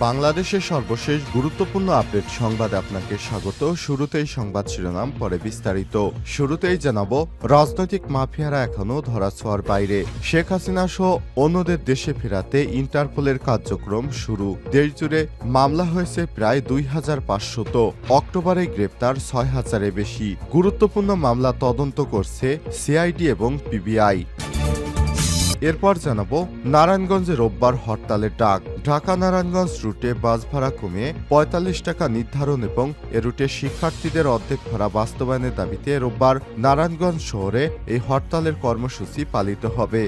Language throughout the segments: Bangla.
বাংলাদেশের সর্বশেষ গুরুত্বপূর্ণ আপডেট সংবাদ আপনাকে স্বাগত। শুরুতেই সংবাদ শিরোনাম, পরে বিস্তারিত। শুরুতেই জানাব, রাজনৈতিক মাফিয়ারা এখনও ধরাছোঁয়ার বাইরে। শেখ হাসিনা সহ অন্যদের দেশে ফেরাতে ইন্টারপোলের কার্যক্রম শুরু। দেশজুড়ে মামলা হয়েছে প্রায় দুই হাজার পাঁচশত। অক্টোবরে গ্রেপ্তার ছয় হাজারে বেশি। গুরুত্বপূর্ণ মামলা তদন্ত করছে সিআইডি এবং পিবিআই। এরপর জানাব, নারায়ণগঞ্জে রোববার হরতালের ডাক। ঢাকা নারায়ণগঞ্জ রুটে বাস ভাড়া কমিয়ে পঁয়তাল্লিশ টাকা নির্ধারণ এবং এ রুটে শিক্ষার্থীদের অর্ধেক ভাড়া বাস্তবায়নের দাবিতে রোববার নারায়ণগঞ্জ শহরে এই হরতালের কর্মসূচি পালিত হবে।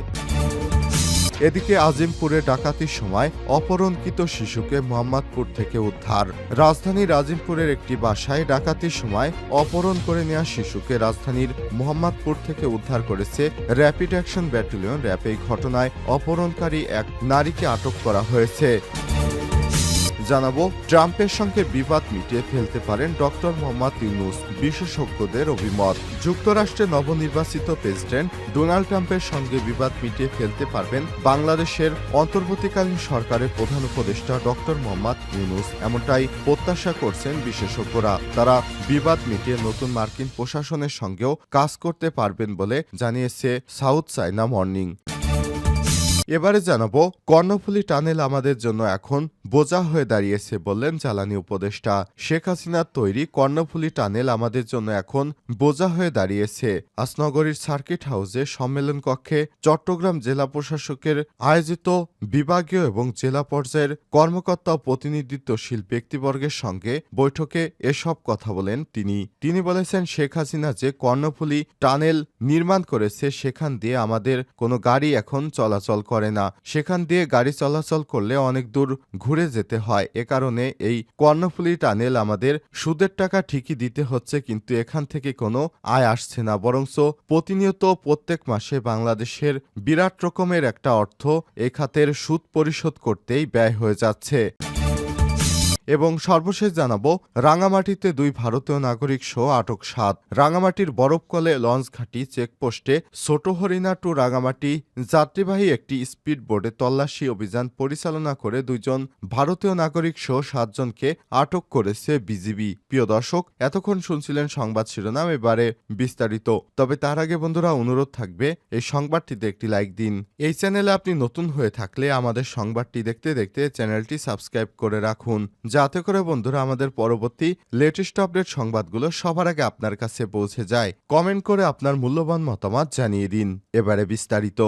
এদিকে আজিমপুরে ডাকাতির সময় অপহরণকৃত শিশুকে মোহাম্মদপুর থেকে উদ্ধার। রাজধানীর আজিমপুরের একটি বাসায় ডাকাতির সময় অপহরণ করে নেওয়া শিশুকে রাজধানীর মোহাম্মদপুর থেকে উদ্ধার করেছে র্যাপিড অ্যাকশন ব্যাটালিয়ন। র্যাপ এই ঘটনায় অপহরণকারী এক নারীকে আটক করা হয়েছে। জানাব, ট্রাম্পের সঙ্গে বিবাদ মিটিয়ে ফেলতে পারেন ডক্টর মোহাম্মদ ইউনুস, বিশেষজ্ঞদের অভিমত। যুক্তরাষ্ট্রে নবনির্বাচিত প্রেসিডেন্ট ডোনাল্ড ট্রাম্পের সঙ্গে বিবাদ মিটিয়ে ফেলতে পারবেন বাংলাদেশের অন্তর্বর্তীকালীন সরকারের প্রধান উপদেষ্টা ডক্টর মোহাম্মদ ইউনুস। এমনটাই প্রত্যাশা করছেন বিশেষজ্ঞরা। তারা বিবাদ মিটিয়ে নতুন মার্কিন প্রশাসনের সঙ্গেও কাজ করতে পারবেন বলে জানিয়েছে সাউথ চাইনা মর্নিং। এবারে জানাব, কর্ণফুলী টানেল আমাদের জন্য এখন বোঝা হয়ে দাঁড়িয়েছে বললেন জ্বালানি উপদেষ্টা। শেখ হাসিনার তৈরি কর্ণফুলী টানেল আমাদের জন্য এখন বোঝা হয়ে দাঁড়িয়েছে। আসনগরীর সার্কিট হাউসে সম্মেলন কক্ষে চট্টগ্রাম জেলা প্রশাসকের আয়োজিত বিভাগীয় এবং জেলা পর্যায়ের কর্মকর্তা ও প্রতিনিধিত্বশীল ব্যক্তিবর্গের সঙ্গে বৈঠকে এসব কথা বলেন তিনি। তিনি বলেছেন, শেখ হাসিনা যে কর্ণফুলী টানেল নির্মাণ করেছে, সেখান দিয়ে আমাদের কোনো গাড়ি এখন চলাচল করে না। সেখান দিয়ে গাড়ি চলাচল করলে অনেক দূর ঘুরে যেতে হয়। এ কারণে এই কর্ণফুলি টানেল আমাদের সুদের টাকা ঠিকই দিতে হচ্ছে, কিন্তু এখান থেকে কোনো আয় আসছে না। বরঞ্চ প্রতিনিয়ত প্রত্যেক মাসে বাংলাদেশের বিরাট রকমের একটা অর্থ এ খাতের সুদ পরিশোধ করতেই ব্যয় হয়ে যাচ্ছে। এবং সর্বশেষ জানাব, রাঙামাটিতে দুই ভারতীয় নাগরিক সহ আটক সাত। রাঙামাটির বরফকলে লঞ্চ ঘাটি চেকপোস্টে ছোট হরিণা টু রাঙামাটি যাত্রীবাহী একটি স্পিড বোর্ডে তল্লাশি অভিযান পরিচালনা করে দুইজন ভারতীয় নাগরিক সহ সাতজনকে আটক করেছে বিজিবি। প্রিয় দর্শক, এতক্ষণ শুনছিলেন সংবাদ শিরোনাম, এবারে বিস্তারিত। তবে তার আগে বন্ধুরা, অনুরোধ থাকবে, এই সংবাদটিতে একটি লাইক দিন। এই চ্যানেলে আপনি নতুন হয়ে থাকলে আমাদের সংবাদটি দেখতে দেখতে চ্যানেলটি সাবস্ক্রাইব করে রাখুন। যাতে করে বন্ধুরা আমাদের পরবর্তী লেটেস্ট আপডেট সংবাদগুলো সবার আগে আপনার কাছে পৌঁছে যায় কমেন্ট করে আপনার মূল্যবান মতামত জানিয়ে দিন। এবারে বিস্তারিত।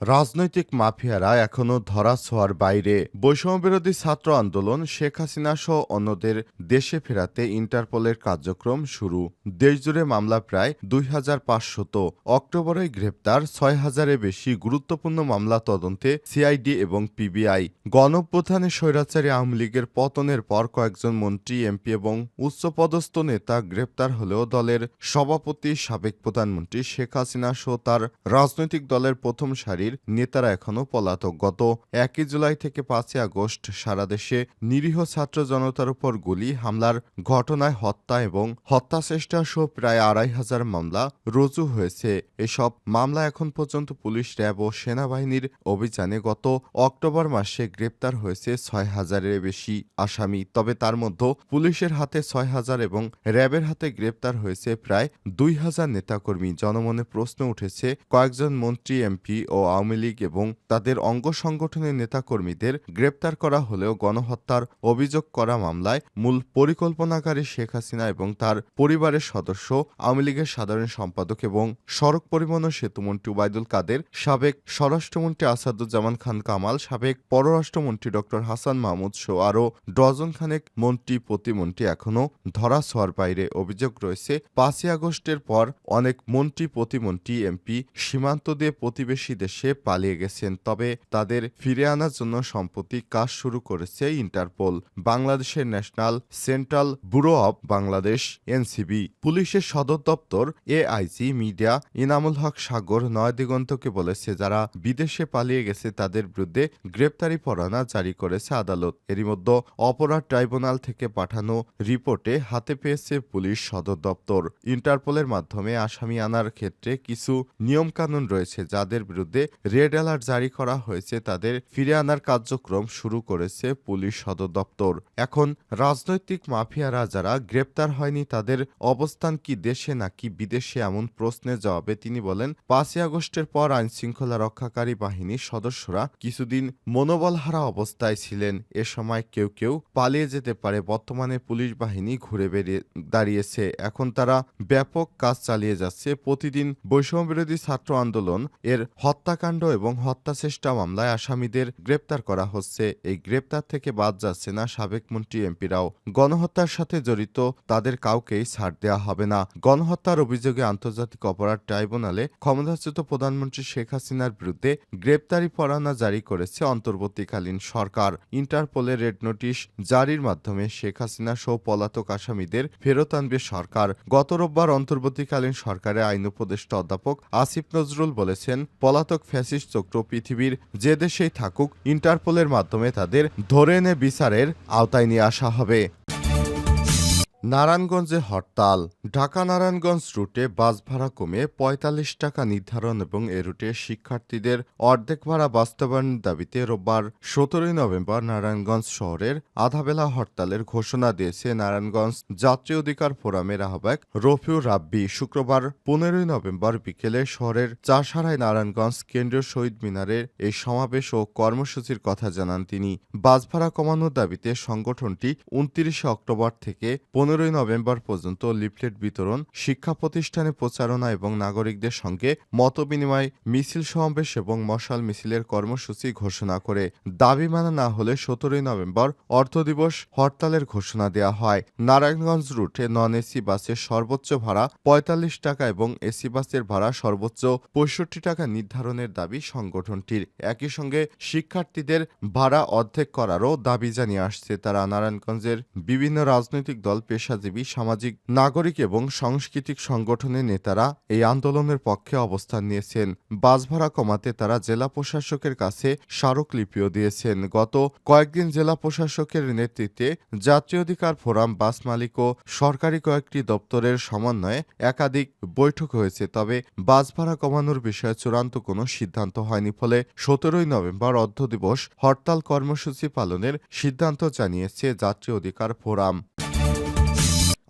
রাজনৈতিক মাফিয়ারা এখনও ধরা ছোঁয়ার বাইরে। বৈষম্যবিরোধী ছাত্র আন্দোলন শেখ হাসিনা সহ অন্যদের দেশে ফেরাতে ইন্টারপোলের কার্যক্রম শুরু। দেশজুড়ে মামলা প্রায় দুই হাজার পাঁচশত। অক্টোবরে গ্রেপ্তার ছয় হাজারের বেশি গুরুত্বপূর্ণ মামলা তদন্তে সিআইডি এবং পিবিআই। গণপ্রধানে স্বৈরাচারী আওয়ামী লীগের পতনের পর কয়েকজন মন্ত্রী, এমপি এবং উচ্চপদস্থ নেতা গ্রেপ্তার হলেও দলের সভাপতি, সাবেক প্রধানমন্ত্রী শেখ হাসিনা সহ তার রাজনৈতিক দলের প্রথম সারি সারির নেতারা এখনও পলাতক। গত একই জুলাই থেকে পাঁচই আগস্ট সারা দেশে নিরীহ ছাত্র জনতার উপর গুলি, হামলার ঘটনায় হত্যা এবং হত্যা চেষ্টা সহ প্রায় আড়াই হাজার মামলা রুজু হয়েছে। এসব মামলা এখন পর্যন্ত পুলিশ, র্যাব ও সেনাবাহিনীর অভিযানে গত অক্টোবর মাসে গ্রেপ্তার হয়েছে ছয় হাজারের বেশি আসামি। তবে তার মধ্যে পুলিশের হাতে ছয় হাজার এবং র্যাবের হাতে গ্রেপ্তার হয়েছে প্রায় দুই হাজার নেতাকর্মী। জনমনে প্রশ্ন উঠেছে, কয়েকজন মন্ত্রী, এমপি ও আওয়ামী লীগ এবং তাদের অঙ্গ সংগঠনের নেতাকর্মীদের গ্রেপ্তার করা হলেও গণহত্যার অভিযোগ করা মামলায় মূল পরিকল্পনাকারী শেখ হাসিনা এবং তার পরিবারের সদস্য, আওয়ামী লীগের সাধারণ সম্পাদক এবং সড়ক পরিবহন সেতুমন্ত্রী ওবায়দুল কাদের, সাবেক স্বরাষ্ট্রমন্ত্রী আসাদুজ্জামান খান কামাল, সাবেক পররাষ্ট্রমন্ত্রী ডক্টর হাসান মাহমুদ সহ আরও ডজন খানেক মন্ত্রী, প্রতিমন্ত্রী এখনও ধরা ছোঁয়ার বাইরে অভিযোগ রয়েছে। পাঁচই আগস্টের পর অনেক মন্ত্রী, প্রতিমন্ত্রী, এমপি সীমান্ত দিয়ে প্রতিবেশী দেশে পালিয়ে গেছেন, তবে তাদের ফিরে আনার জন্য সম্প্রতি কাজ শুরু করেছে ইন্টারপোল, বাংলাদেশের national central bureau of Bangladesh, NCB. পুলিশের সদর দপ্তর, এআইজি মিডিয়া ইনামুল হক সাগর নয়দিগন্তকে বলেছে, যারা বিদেশে পালিয়ে গেছে তাদের বিরুদ্ধে গ্রেপ্তারি পরোয়ানা জারি করেছে আদালত। এরই মধ্যে অপরাধ ট্রাইব্যুনাল থেকে পাঠানো রিপোর্টে হাতে পেয়েছে পুলিশ সদর দপ্তর। ইন্টারপোলের মাধ্যমে আসামি আনার ক্ষেত্রে কিছু নিয়মকানুন রয়েছে, যাদের বিরুদ্ধে রেড অ্যালার্ট জারি করা হয়েছে, তাদের ফিরে আনার কার্যক্রম শুরু করেছে পুলিশ সদর দপ্তর। এখন রাজনৈতিক মাফিয়ারা যারা গ্রেপ্তার হয়নি, তাদের অবস্থান কি দেশে নাকি বিদেশে এমন প্রশ্নের জবাবে তিনি বলেন, পাঁচই আগস্টের পর আইন শৃঙ্খলা রক্ষাকারী বাহিনীর সদস্যরা কিছুদিন মনোবলহারা অবস্থায় ছিলেন। এ সময় কেউ কেউ পালিয়ে যেতে পারে, বর্তমানে পুলিশ বাহিনী ঘুরে বেরিয়ে দাঁড়িয়েছে। এখন তারা ব্যাপক কাজ চালিয়ে যাচ্ছে। প্রতিদিন বৈষম্যবিরোধী ছাত্র আন্দোলন, এর হত্যাকাণ্ড এবং হত্যা চেষ্টা মামলায় আসামিদের গ্রেপ্তার করা হচ্ছে। এই গ্রেপ্তার থেকে বাদ যাচ্ছে না সাবেক মন্ত্রী এমপিরাও গণহত্যার সাথে জড়িত তাদের কাউকেই ছাড় দেওয়া হবে না। গণহত্যার অভিযোগে আন্তর্জাতিক অপরাধ ট্রাইব্যুনালে ক্ষমতাচ্যুত প্রধানমন্ত্রী শেখ হাসিনার বিরুদ্ধে গ্রেপ্তারি পরোয়ানা জারি করেছে অন্তর্বর্তীকালীন সরকার। ইন্টারপোলের রেড নোটিশ জারির মাধ্যমে শেখ হাসিনা সহ পলাতক আসামিদের ফেরত আনবে সরকার। গত রোববার অন্তর্বর্তীকালীন সরকারের আইন উপদেষ্টা অধ্যাপক আসিফ নজরুল বলেছেন, পলাতক ফ্যাসিস্ট চক্র পৃথিবীর যে দেশেই থাকুক, ইন্টারপোলের মাধ্যমে তাদের ধরে এনে বিচারের আওতায় নিয়ে আসা হবে। নারায়ণগঞ্জে হরতাল। ঢাকা নারায়ণগঞ্জ রুটে বাস ভাড়া কমে পঁয়তাল্লিশ টাকা নির্ধারণ এবং এ রুটে শিক্ষার্থীদের অর্ধেক ভাড়া বাস্তবায়নের দাবিতে রোববার সতেরোই নভেম্বর নারায়ণগঞ্জ শহরের আধাবেলা হরতালের ঘোষণা দিয়েছে নারায়ণগঞ্জ যাত্রী অধিকার ফোরামের আহ্বায়ক রফিউর রাব্বি। শুক্রবার পনেরোই নভেম্বর বিকেলে শহরের চাষারায় নারায়ণগঞ্জ কেন্দ্রীয় শহীদ মিনারের এই সমাবেশ ও কর্মসূচির কথা জানান তিনি। বাস ভাড়া কমানোর দাবিতে সংগঠনটি উনত্রিশে অক্টোবর থেকে পনেরোই নভেম্বর পর্যন্ত লিফলেট বিতরণ, শিক্ষা প্রতিষ্ঠানে প্রচারণা এবং নাগরিকদের সঙ্গে মতবিনিময়, মিছিল সমাবেশ এবং মশাল মিছিলের কর্মসূচি ঘোষণা করে। দাবি মানা না হলে সতেরোই নভেম্বর অর্থ দিবস হরতালের ঘোষণা দেওয়া হয়। নারায়ণগঞ্জ রুটে নন এসি বাসের সর্বোচ্চ ভাড়া পঁয়তাল্লিশ টাকা এবং এসি বাসের ভাড়া সর্বোচ্চ পঁয়ষট্টি টাকা নির্ধারণের দাবি সংগঠনটির। একই সঙ্গে শিক্ষার্থীদের ভাড়া অর্ধেক করারও দাবি জানিয়ে আসছে তারা। নারায়ণগঞ্জের বিভিন্ন রাজনৈতিক দল পেশাজীবী, সামাজিক, নাগরিক এবং সাংস্কৃতিক সংগঠনের নেতারা এই আন্দোলনের পক্ষে অবস্থান নিয়েছেন। বাস ভাড়া কমাতে তারা জেলা প্রশাসকের কাছে স্মারকলিপিও দিয়েছেন। গত কয়েকদিন জেলা প্রশাসকের নেতৃত্বে জাতীয় অধিকার ফোরাম বাস মালিক ও সরকারি কয়েকটি দপ্তরের সমন্বয়ে একাধিক বৈঠক হয়েছে, তবে বাস ভাড়া কমানোর বিষয়ে চূড়ান্ত কোনো সিদ্ধান্ত হয়নি। ফলে সতেরোই নভেম্বর অর্ধ দিবস হরতাল কর্মসূচি পালনের সিদ্ধান্ত জানিয়েছে জাতীয় অধিকার ফোরাম।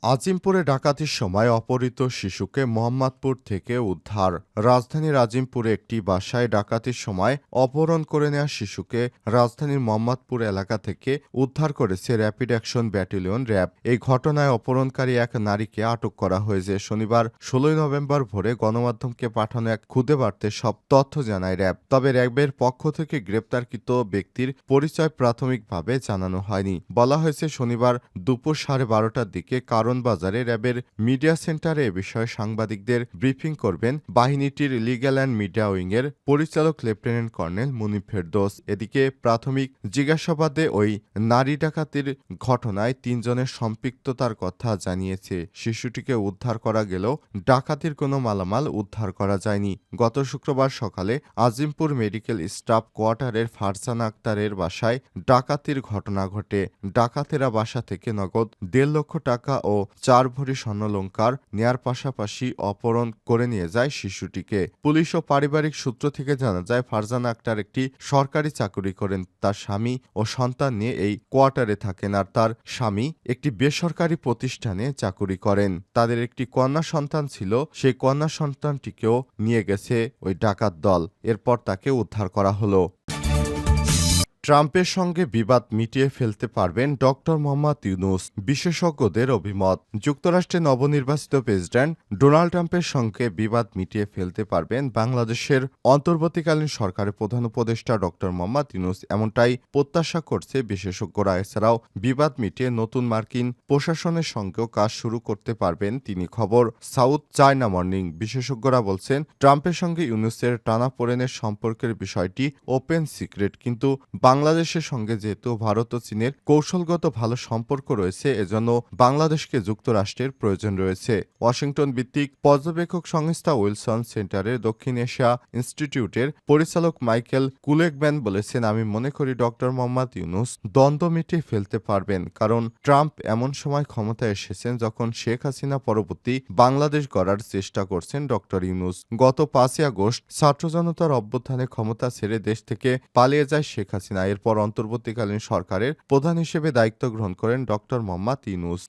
আজিমপুরে ডাকাতির সময় অপহৃত শিশুকে মোহাম্মদপুর থেকে উদ্ধার। রাজধানীর আজিমপুরে একটি বাসায় ডাকাতির সময় অপহরণ করে নেওয়া শিশুকে রাজধানীর মোহাম্মদপুর এলাকা থেকে উদ্ধার করেছে র্যাপিড অ্যাকশন ব্যাটালিয়ন র্যাব। এই ঘটনায় অপহরণকারী এক নারীকে আটক করা হয়েছে। শনিবার, ষোলোই নভেম্বর ভোরে গণমাধ্যমকে পাঠানো এক খুদে বার্তে সব তথ্য জানায় র্যাব। তবে র্যাবের পক্ষ থেকে গ্রেপ্তারকৃত ব্যক্তির পরিচয় প্রাথমিকভাবে জানানো হয়নি। বলা হয়েছে, শনিবার দুপুর সাড়ে বারোটার দিকে কারণ বাজারে র্যাবের মিডিয়া সেন্টারে এ বিষয়ে সাংবাদিকদের ব্রিফিং করবেন বাহিনীটির লিগ্যাল অ্যান্ড মিডিয়া উইংয়ের পরিচালক লেফটেন্যান্ট কর্নেল মুনিফ ফেরদোস। এদিকে প্রাথমিক জিজ্ঞাসাবাদে ওই নারী ডাকাতির ঘটনায় তিনজনের সম্পৃক্ততার কথা জানিয়েছে। শিশুটিকে উদ্ধার করা গেলেও ডাকাতির কোনো মালামাল উদ্ধার করা যায়নি। গত শুক্রবার সকালে আজিমপুর মেডিকেল স্টাফ কোয়ার্টারের ফারজানা আক্তারের বাসায় ডাকাতির ঘটনা ঘটে। ডাকাতেরা বাসা থেকে নগদ দেড় লক্ষ টাকা ও চার ভরি স্বর্ণলঙ্কার নেয়ার পাশাপাশি অপহরণ করে নিয়ে যায় শিশুটিকে। পুলিশ ও পারিবারিক সূত্র থেকে জানা যায়, ফারজানা আক্তার একটি সরকারি চাকরি করেন তার স্বামী ও সন্তান নিয়ে এই কোয়ার্টারে থাকেন আর তার স্বামী একটি বেসরকারি প্রতিষ্ঠানে চাকুরি করেন। তাদের একটি কন্যা সন্তান ছিল, সেই কন্যা সন্তানটিকেও নিয়ে গেছে ওই ডাকাত দল। এরপর তাকে উদ্ধার করা হলো। ট্রাম্পের সঙ্গে বিবাদ মিটিয়ে ফেলতে পারবেন ডক্টর মোহাম্মদ ইউনুস। বিশেষজ্ঞদের অভিমত যুক্তরাষ্ট্রে নবনির্বাচিত প্রেসিডেন্ট ডোনাল্ড ট্রাম্পের সঙ্গে বিবাদ মিটিয়ে ফেলতে পারবেন বাংলাদেশের অন্তর্বর্তীকালীন সরকারের প্রধান উপদেষ্টা ডক্টর মোহাম্মদ ইউনুস। এমনটাই প্রত্যাশা করছে বিশেষজ্ঞরা। এছাড়াও বিবাদ মিটিয়ে নতুন মার্কিন প্রশাসনের সঙ্গেও কাজ শুরু করতে পারবেন তিনি। খবর, সাউথ চায়না মর্নিং। বিশেষজ্ঞরা বলছেন, ট্রাম্পের সঙ্গে ইউনুসের টানাপোড়েনের সম্পর্কের বিষয়টি ওপেন সিক্রেট, কিন্তু বাংলাদেশের সঙ্গে যেহেতু ভারত ও চীনের কৌশলগত ভালো সম্পর্ক রয়েছে, এজন্য বাংলাদেশকে যুক্তরাষ্ট্রের প্রয়োজন রয়েছে। ওয়াশিংটন ভিত্তিক পর্যবেক্ষক সংস্থা উইলসন সেন্টারের দক্ষিণ এশিয়া ইনস্টিটিউটের পরিচালক মাইকেল কুলেকব্যান বলেছেন, আমি মনে করি ডক্টর মোহাম্মদ ইউনুস দ্বন্দ্ব মিটিয়ে ফেলতে পারবেন, কারণ ট্রাম্প এমন সময় ক্ষমতায় এসেছেন যখন শেখ হাসিনা পরবর্তী বাংলাদেশ গড়ার চেষ্টা করছেন ডক্টর ইউনুস। গত পাঁচই আগস্ট ছাত্র জনতার অভ্যুত্থানে ক্ষমতা ছেড়ে দেশ থেকে পালিয়ে যায় শেখ হাসিনা। এরপর অন্তর্বর্তীকালীন সরকারের প্রধান হিসেবে দায়িত্ব গ্রহণ করেন ড মোহাম্মদ ইউনুস।